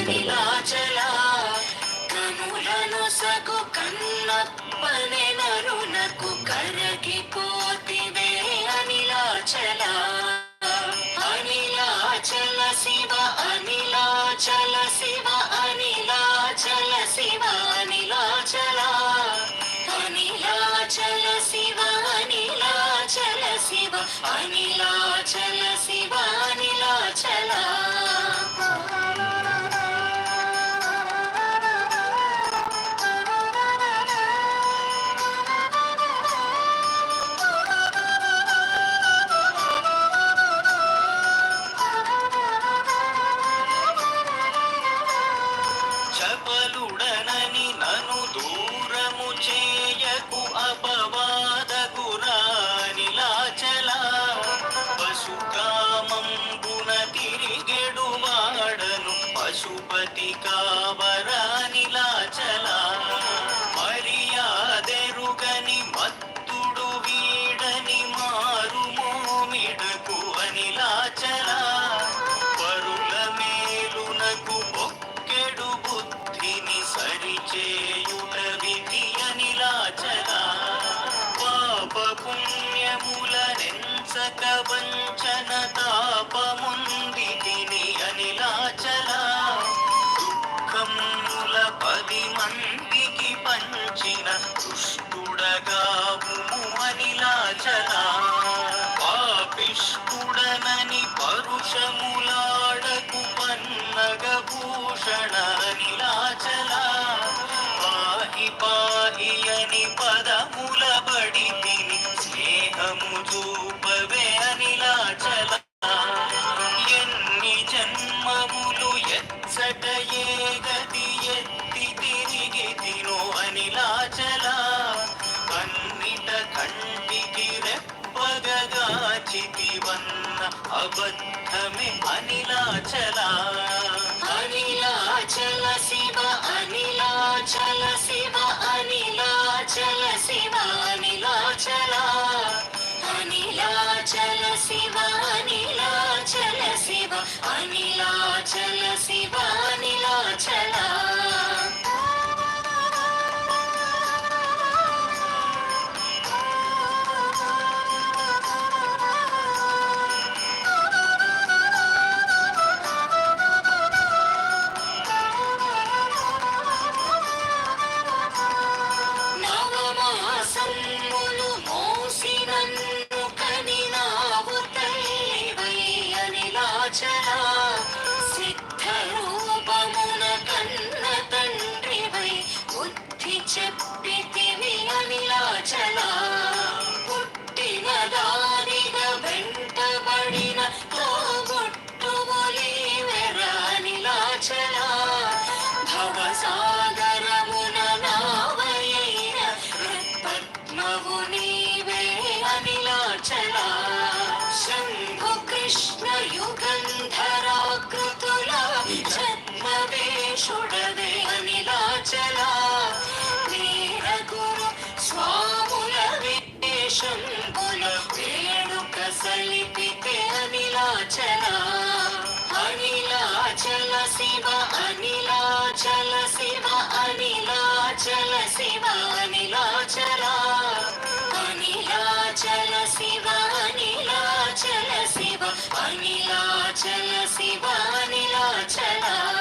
గుర్తు శివ అనిలాచల శివ అనిలాచల శివ అనిలాచల. అనిలాచల శివ అనిలాచల శివ అనిలాచల సకల వంచన తాపముంది తిని అనిలాచల దుఃఖముల పది మందికి పంచిన దుష్టుడగాము అనిలాచల పాపిష్కుడనని పరుషములాడకు పన్నగ భూషణ అనిలాచల పాహి పాహి అని పద अबद्ध में अनिलाचला अनिलाचल शिव अनिलाचल शिव अनिलाचल शिव अनिलाचला अनिलाचल शिव अनिलाचल शिव अनिलाचल शिव अनिलाचला అనిలాచల శివ అనిలాచలా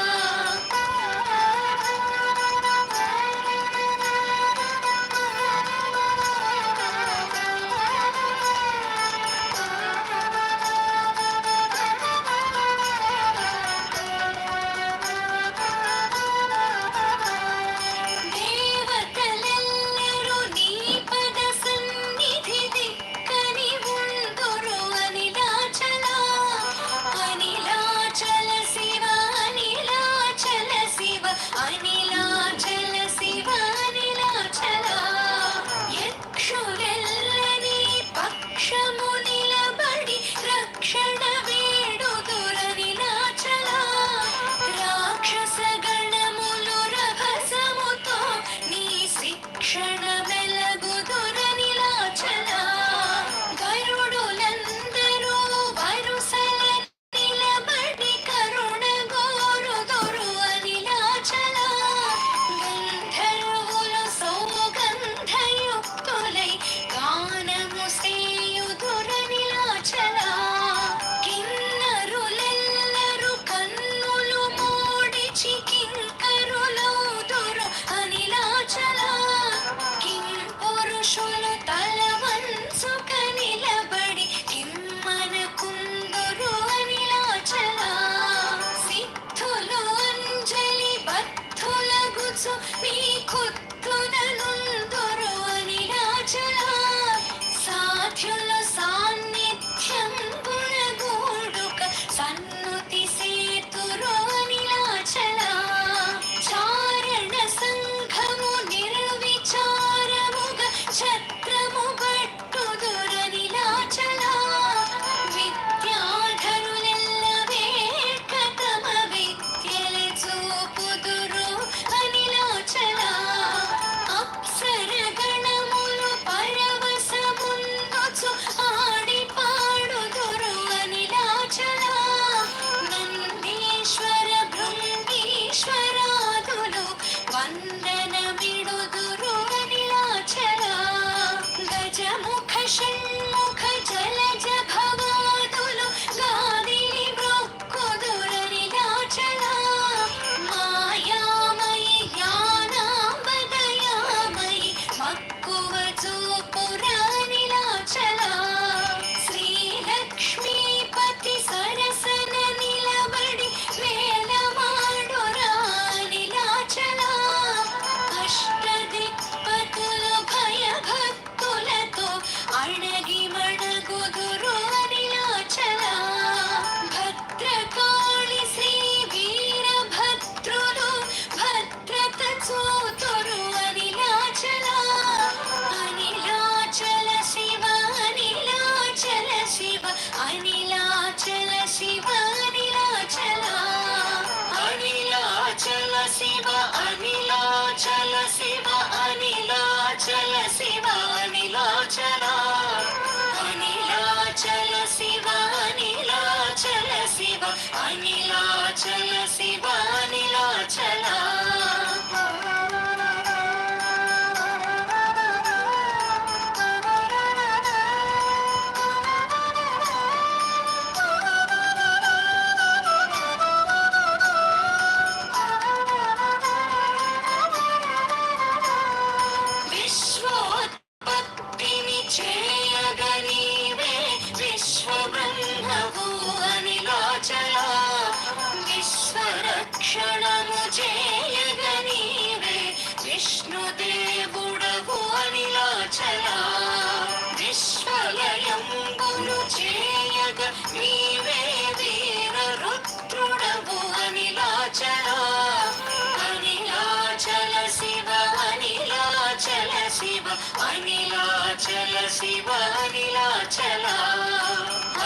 శివ అనిలాచల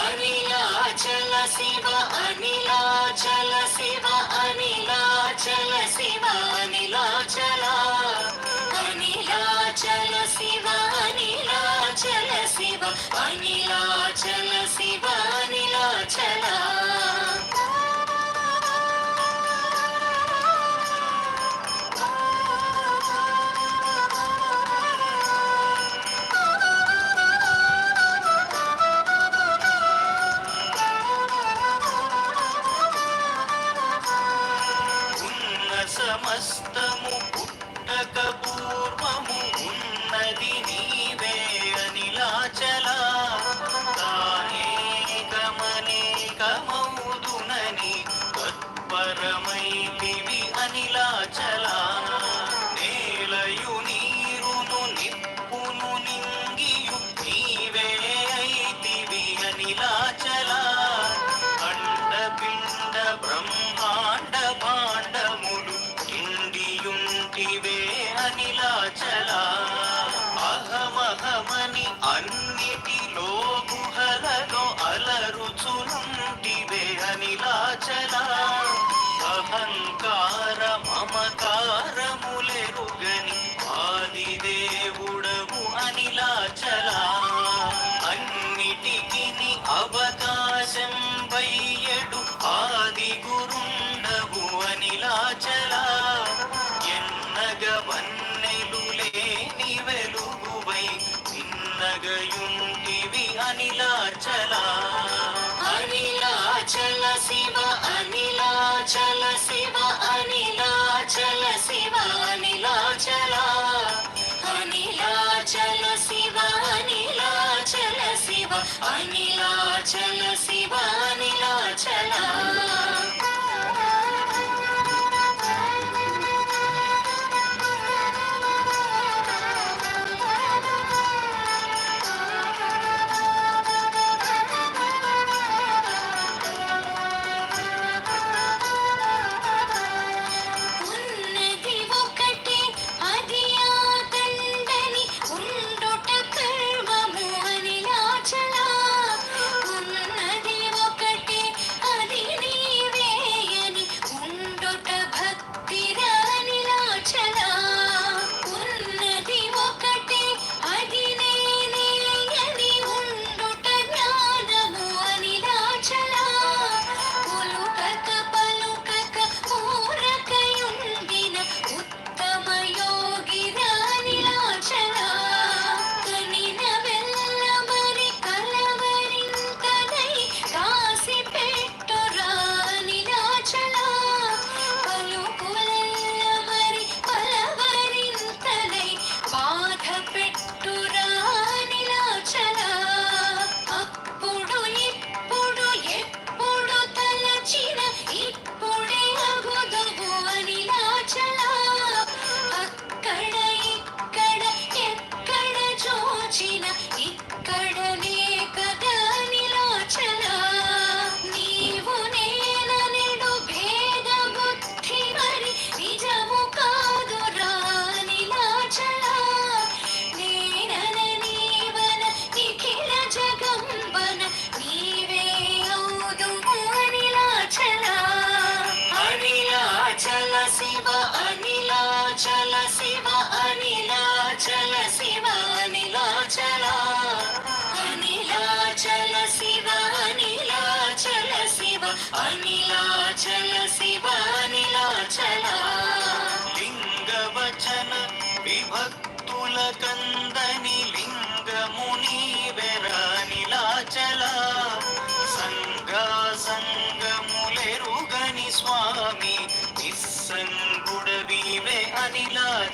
అనిలాచల శివ అనిలాచల శివ అనిలాచల శివ అనిలాచల అనిలాచల శివ అనిలాచల శివ అనిలా చరాచలా అహమహమని అన్నిటిలో గుహలలో అలరుచునుంటివే అనిలాచలా. చల శివ అనిలాచల శివ అనిలాచల శివ అనిలాచల అనిలాచల శివ అనిలాచల శివ అనిలాచల శివ అనిలాచల నీలాచల శివ నీలాచల లింగ వచన విభక్తుల కందని లింగముని వెరా నీలాచల సంగ సంగములెరుగని స్వామి నిస్సంగుడవివే అనిలాచల